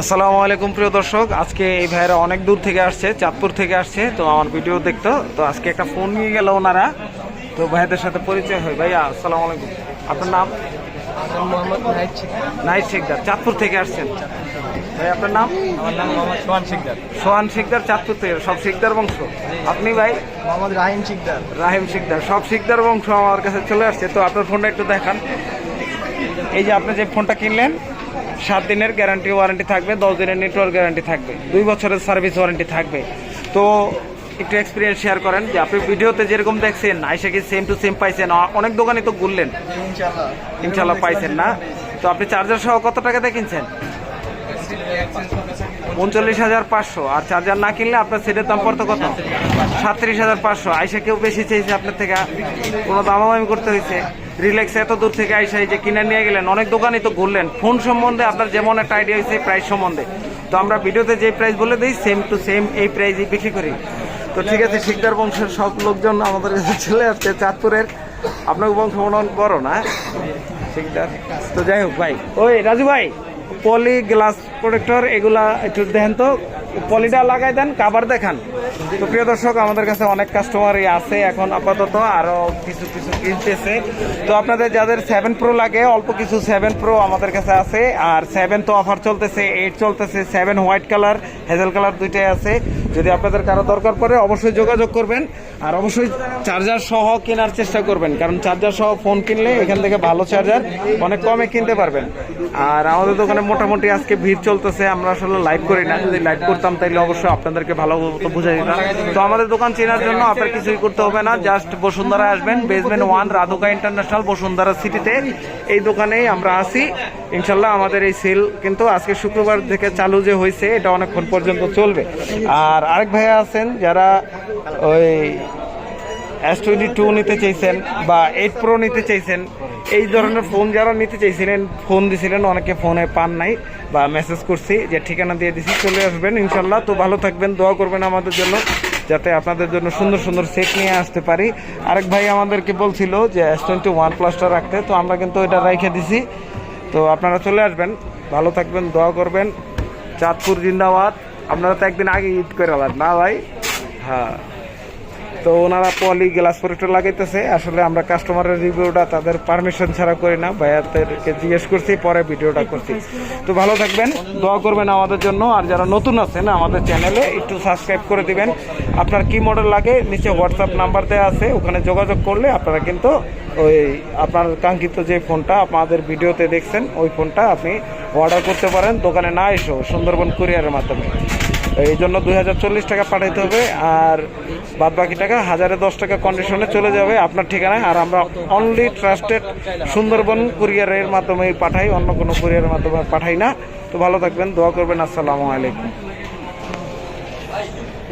আসসালামু আলাইকুম প্রিয় দর্শক আজকে এই ভাইয়েরা অনেক দূর থেকে আসছে চাঁদপুর থেকে আসছে তো আমার ভিডিও দেখতো তো আজকে একটা ফোন নিয়ে গেল ওনারা তো ভাইদের সাথে পরিচয় হয়। ভাইয়া আসসালামু আলাইকুম। আপনার নাম? নাইট শিকদার চাঁদপুর থেকে আসছেন। ভাই আপনার নাম? আমার নাম মোহাম্মদ সোহান শিকদার সোহান শিকদার চাঁদপুর থেকে সব শিকদার বংশ। আপনি ভাই? মোহাম্মদ রাহিম শিকদার রাহিম শিকদার সব শিকদার বংশ আমার কাছে চলে আসছে তো আপনার ফোনটা একটু দেখান। এই যে আপনি যে ফোনটা কিনলেন সাত দিনের গ্যারান্টি ওয়ারেন্টি থাকবে দশ দিনের নেটওয়ার্ক গ্যারান্টি থাকবে দুই বছরের সার্ভিস ওয়ারেন্টি থাকবে। তো একটু এক্সপিরিয়েন্স শেয়ার করেন যে আপনি ভিডিওতে যেরকম দেখছেন আইসা কি সেম টু সেম পাইছেন? অনেক দোকানে তো ঘুরলেন। ইনশাল্লাহ পাইছেন না? তো আপনি চার্জার সহ কত টাকা দিয়ে কিনছেন? উনচল্লিশ হাজার পাঁচশো। আর চার্জার না কিনলে আপনার সেটের দাম পড়তো কত? সাতত্রিশ হাজার পাঁচশো। আইসা কেউ বেশি চেয়েছে আপনার থেকে। কোনো দামাদামি করতে হয়েছে। রিল্যাক্স এত দূর থেকে আইসা এই যে কিনে নিয়ে গেলেন, অনেক দোকানই তো ঘুরলেন। ফোন সম্বন্ধে আপনার যেমন একটা আইডিয়া হয়েছে প্রাইস সম্বন্ধে। তো আমরা ভিডিওতে যে প্রাইস বলে দিই সেম টু সেম এই প্রাইসই বিক্রি করি। তো ঠিক আছে, শিকদার বংশের সব লোকজন আমাদের কাছে চলে আসছে চাঁদপুরের। আপনার বংশ মনে হয় বড় না শিকদার। তো যাই হোক ভাই। ওই রাজু ভাই, পলি গ্লাস প্রোটেক্টর এগুলা একটু দেখেন তো। পলিটা লাগাই দেন কাবার দেখান। তো প্রিয় দর্শক, আমাদের কাছে অনেক কাস্টমারই আছে এখন আপাতত, আরও কিছু কিছু কিনতেছে। তো আপনাদের যাদের সেভেন প্রো লাগে, অল্প কিছু সেভেন প্রো আমাদের কাছে আছে, আর সেভেন তো অফার চলতেছে এইট চলতেছে seven white colour hazel colour দুইটাই আছে। যদি আপনাদের কারও দরকার পড়ে, অবশ্যই যোগাযোগ করবেন, আর অবশ্যই চার্জার সহ কেনার চেষ্টা করবেন, কারণ চার্জার সহ ফোন কিনলে এখান থেকে ভালো চার্জার অনেক কমে কিনতে পারবেন। আর আমাদের দোকানে মোটামুটি আজকে ভিড় চলতেছে, আমরা আসলে লাইভ করি না, যদি লাইভ করতাম তাইলে অবশ্যই আপনাদেরকে ভালো বুঝে দিতাম। তো আমাদের দোকান চেনার জন্য আপনার কিছুই করতে হবে না জাস্ট বসুন্ধরা আসবেন basement one Radhuka international Bashundhara সিটিতে এই দোকানেই আমরা আসি ইনশাল্লাহ আমাদের এই সেল কিন্তু আজকে শুক্রবার থেকে চালু যে হয়েছে, এটা অনেকক্ষণ পর্যন্ত চলবে। আর আরেক ভাইয়া আছেন, যারা ওই এস টোয়েন্টি টু নিতে চাইছেন বা এইট প্রো নিতে চাইছেন, এই ধরনের ফোন যারা নিতে চাইছিলেন ফোন দিছিলেন, অনেকে ফোনে পান নাই বা মেসেজ করছি যে ঠিকানা দিয়ে দিছি, চলে আসবেন ইনশাল্লাহ। তো ভালো থাকবেন, দোয়া করবেন আমাদের জন্য, যাতে আপনাদের জন্য সুন্দর সুন্দর সেট নিয়ে আসতে পারি। আরেক ভাই আমাদেরকে বলছিল যে এস টোয়েন্টি ওয়ান প্লাসটা রাখতে, তো আমরা কিন্তু এটা রেখে দিছি। তো আপনারা চলে আসবেন, ভালো থাকবেন, দোয়া করবেন। চাঁদপুর জিন্দাবাদ। আপনারা তো একদিন আগে ঈদ করে না ভাই? হ্যাঁ। তো ওনারা পলি গ্লাস প্রোটেক্টর লাগাইতেছে। আসলে আমরা কাস্টমারের রিভিউটা তাদের পারমিশন ছাড়া করি না ভাইয়াদেরকে জিজ্ঞেস করছি পরে ভিডিওটা করছি। তো ভালো থাকবেন দোয়া করবেন আমাদের জন্য আর যারা নতুন আছেন আমাদের চ্যানেলে একটু সাবস্ক্রাইব করে দিবেন। আপনার কি মডেল লাগে নিচে হোয়াটসঅ্যাপ নাম্বার দেওয়া আছে ওখানে যোগাযোগ করলে আপনারা কিন্তু ওই আপনার কাঙ্ক্ষিত যে ফোনটা আপনাদের ভিডিওতে দেখছেন ওই ফোনটা আপনি অর্ডার করতে পারেন দোকানে না এসো সুন্দরবন কুরিয়ারের মাধ্যমে। এই জন্য দুই হাজার চল্লিশ টাকা পাঠাইতে হবে আর বাদ বাকি টাকা হাজারে দশ টাকা কন্ডিশনে চলে যাবে আপনার ঠিকানায়। আর আমরা অনলি ট্রাস্টেড সুন্দরবন কুরিয়ারের মাধ্যমে পাঠাই, অন্য কোনো কুরিয়ারের মাধ্যমে পাঠাই না। তো ভালো থাকবেন, দোয়া করবেন, আসসালামু আলাইকুম।